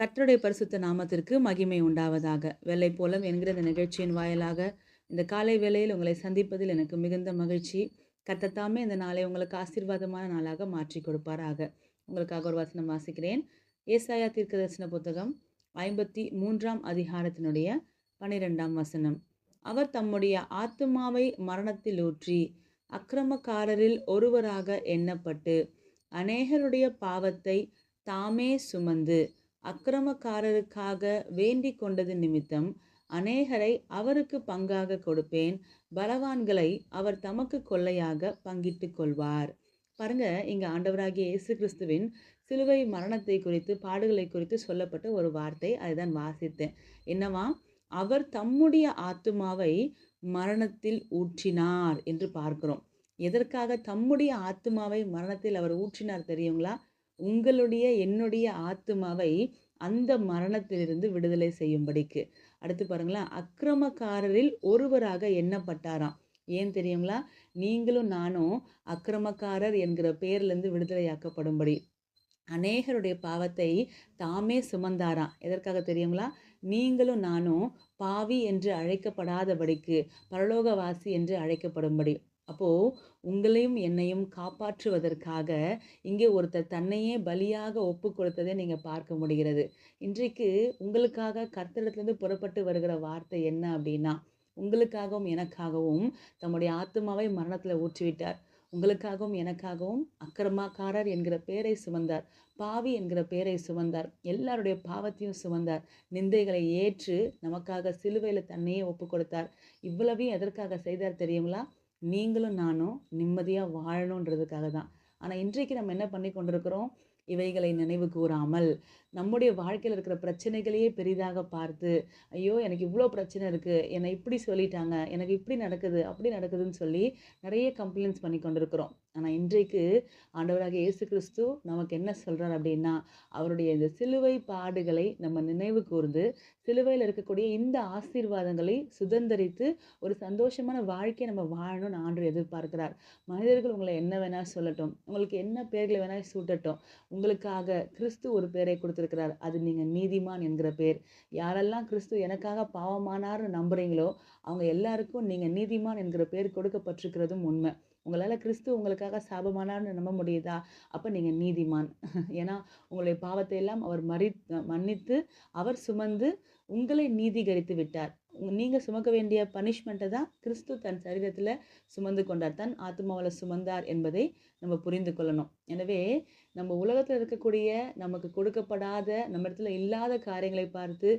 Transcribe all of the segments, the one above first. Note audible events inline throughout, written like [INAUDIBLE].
கர்த்தருடைய பரிசுத்த நாமத்திற்கு மகிமை உண்டாவதாக. வெள்ளை போலம் என்கிற இந்த நிகழ்ச்சியின் வாயிலாக இந்த காலை வேளையில் உங்களை சந்திப்பதில் எனக்கு மிகுந்த மகிழ்ச்சி. கத்தத்தாமே இந்த நாளை உங்களுக்கு ஆசீர்வாதமான நாளாக மாற்றி கொடுப்பாராக. உங்களுக்காக ஒரு வசனம் வாசிக்கிறேன். ஏசாயா தீர்க்கதரிசன புத்தகம் ஐம்பத்தி மூன்றாம் அதிகாரத்தினுடைய பனிரெண்டாம் வசனம். அவர் தம்முடைய ஆத்துமாவை மரணத்தில் ஊற்றி அக்கிரமக்காரரில் ஒருவராக எண்ணப்பட்டு அநேகருடைய பாவத்தை தாமே சுமந்து அக்கிரமக்காரருக்காக வேண்டிக் கொண்டது நிமித்தம் அநேகரை அவருக்கு பங்காக கொடுப்பேன். பலவான்களை அவர் தமக்கு கொள்ளையாக பங்கிட்டு கொள்வார். பாருங்க இங்க ஆண்டவராகிய இயேசு கிறிஸ்துவின் சிலுவை மரணத்தை குறித்து பாடுகளை குறித்து சொல்லப்பட்ட ஒரு வார்த்தை. அதுதான் வாசித்தேன். என்னவா? அவர் தம்முடைய ஆத்துமாவை மரணத்தில் ஊற்றினார் என்று பார்க்கிறோம். எதற்காக தம்முடைய ஆத்துமாவை மரணத்தில் அவர் ஊற்றினார் தெரியுங்களா? உங்களுடைய என்னுடைய ஆத்துமாவை அந்த மரணத்திலிருந்து விடுதலை செய்யும்படிக்கு. அடுத்து பாருங்களேன் அக்கிரமக்காரரில் ஒருவராக எண்ணப்பட்டாராம். ஏன் தெரியுங்களா? நீங்களும் நானும் அக்கிரமக்காரர் என்கிற பேர்லேருந்து விடுதலையாக்கப்படும்படி. அநேகருடைய பாவத்தை தாமே சுமந்தாராம். எதற்காக தெரியுங்களா? நீங்களும் நானும் பாவி என்று அழைக்கப்படாதபடிக்கு பரலோகவாசி என்று அழைக்கப்படும்படி. அப்போது உங்களையும் என்னையும் காப்பாற்றுவதற்காக இங்கே ஒருத்தர் தன்னையே பலியாக ஒப்பு கொடுத்ததை நீங்கள் பார்க்க முடிகிறது. இன்றைக்கு உங்களுக்காக கர்த்தரிடத்துலேருந்து புறப்பட்டு வருகிற வார்த்தை என்ன அப்படின்னா உங்களுக்காகவும் எனக்காகவும் தம்முடைய ஆத்மாவை மரணத்தில் ஊற்றிவிட்டார். உங்களுக்காகவும் எனக்காகவும் அக்கிரமாக்காரர் என்கிற பேரை சுமந்தார். பாவி என்கிற பேரை சுமந்தார். எல்லாருடைய பாவத்தையும் சுமந்தார். நிந்தைகளை ஏற்று நமக்காக சிலுவையில் தன்னையே ஒப்பு கொடுத்தார். இவ்வளவையும் எதற்காக செய்தார் தெரியுங்களா? நீங்களும் நானும் நிம்மதியாக வாழணுன்றதுக்காக தான் ஆனால் இன்றைக்கு நம்ம என்ன பண்ணி கொண்டிருக்கிறோம்? இவைகளை நினைவு கூறாமல் நம்முடைய வாழ்க்கையில் இருக்கிற பிரச்சனைகளையே பெரிதாக பார்த்து ஐயோ எனக்கு இவ்வளோ பிரச்சனை இருக்குது என்னை இப்படி சொல்லிட்டாங்க எனக்கு இப்படி நடக்குது அப்படி நடக்குதுன்னு சொல்லி நிறைய கம்ப்ளைண்ட்ஸ் பண்ணி கொண்டிருக்கிறோம். ஆனால் இன்றைக்கு ஆண்டவராக இயேசு கிறிஸ்து நமக்கு என்ன சொல்கிறார் அப்படின்னா அவருடைய இந்த சிலுவை பாடுகளை நம்ம நினைவு கூர்ந்து சிலுவையில் இருக்கக்கூடிய இந்த ஆசீர்வாதங்களை சுதந்திரித்து ஒரு சந்தோஷமான வாழ்க்கையை நம்ம வாழணும்னு ஆண்டு எதிர்பார்க்கிறார். மனிதர்கள் உங்களை என்ன வேணால் சொல்லட்டும் உங்களுக்கு என்ன பேர்களை வேணால் சூட்டட்டும் உங்களுக்காக கிறிஸ்து ஒரு பேரை கொடுத்துருக்கிறார். அது நீங்கள் நீதிமான் என்கிற பேர். யாரெல்லாம் கிறிஸ்து எனக்காக பாவமானார்னு நம்புறீங்களோ அவங்க எல்லாருக்கும் நீங்கள் நீதிமான் என்கிற பேர் கொடுக்கப்பட்டிருக்கிறதும் உண்மை. உங்களால் கிறிஸ்து உங்களுக்காக சாபமானார்னு நம்ப முடியுதா? அப்போ நீங்கள் நீதிமான். [LAUGHS] ஏன்னா உங்களுடைய பாவத்தை எல்லாம் அவர் மறி மன்னித்து அவர் சுமந்து உங்களை நீதிகரித்து விட்டார். நீங்கள் சுமக்க வேண்டிய பனிஷ்மெண்ட்டை தான் கிறிஸ்து தன் சரீரத்தில் சுமந்து கொண்டார். தன் ஆத்மாவில் சுமந்தார் என்பதை நம்ம புரிந்து கொள்ளணும். எனவே நம்ம உலகத்தில் இருக்கக்கூடிய நமக்கு கொடுக்கப்படாத நம்ம இடத்துல இல்லாத காரியங்களை பார்த்து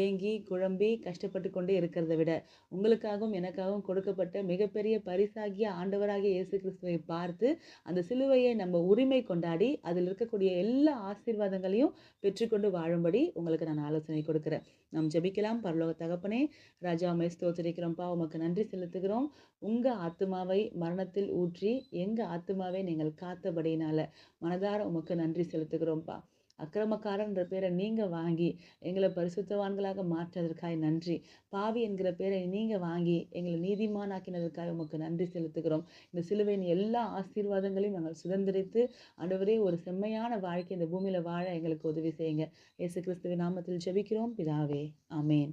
ஏங்கி குழம்பி கஷ்டப்பட்டு கொண்டே இருக்கிறத விட உங்களுக்காகவும் எனக்காகவும் கொடுக்கப்பட்ட மிகப்பெரிய பரிசாகிய ஆண்டவராகிய இயேசு கிறிஸ்துவை பார்த்து அந்த சிலுவையை நம்ம உரிமை கொண்டாடி அதில் இருக்கக்கூடிய எல்லா ஆசீர்வாதங்களையும் பெற்றுக்கொண்டு வாழும்படி உங்களுக்கு நான் ஆலோசனை கொடுக்குறேன். நாம் ஜெபிக்கலாம். பரலோக தகப்பனே ராஜா மை ஸ்தோத்தரிக்கிறோம்ப்பா உமக்கு நன்றி செலுத்துகிறோம். உங்கள் ஆத்மாவை மரணத்தில் ஊற்றி எங்கள் ஆத்மாவை நீங்கள் காத்தபடினால மனதார உமக்கு நன்றி செலுத்துகிறோம்ப்பா அக்கிரமக்காரன்ற பேரை நீங்கள் வாங்கி எங்களை பரிசுத்தவான்களாக மாற்றதற்காக நன்றி. பாவி என்கிற பேரை நீங்கள் வாங்கி எங்களை நீதிமானாக்கினதற்காக உமக்கு நன்றி செலுத்துகிறோம். இந்த சிலுவையின் எல்லா ஆசீர்வாதங்களையும் நாங்கள் சுதந்திரித்து அன்றுவரே ஒரு செம்மையான வாழ்க்கை இந்த பூமியில் வாழ எங்களுக்கு உதவி செய்யுங்க. இயேசு கிறிஸ்துவின் நாமத்தில் ஜெபிக்கிறோம். பிதாவே ஆமேன்.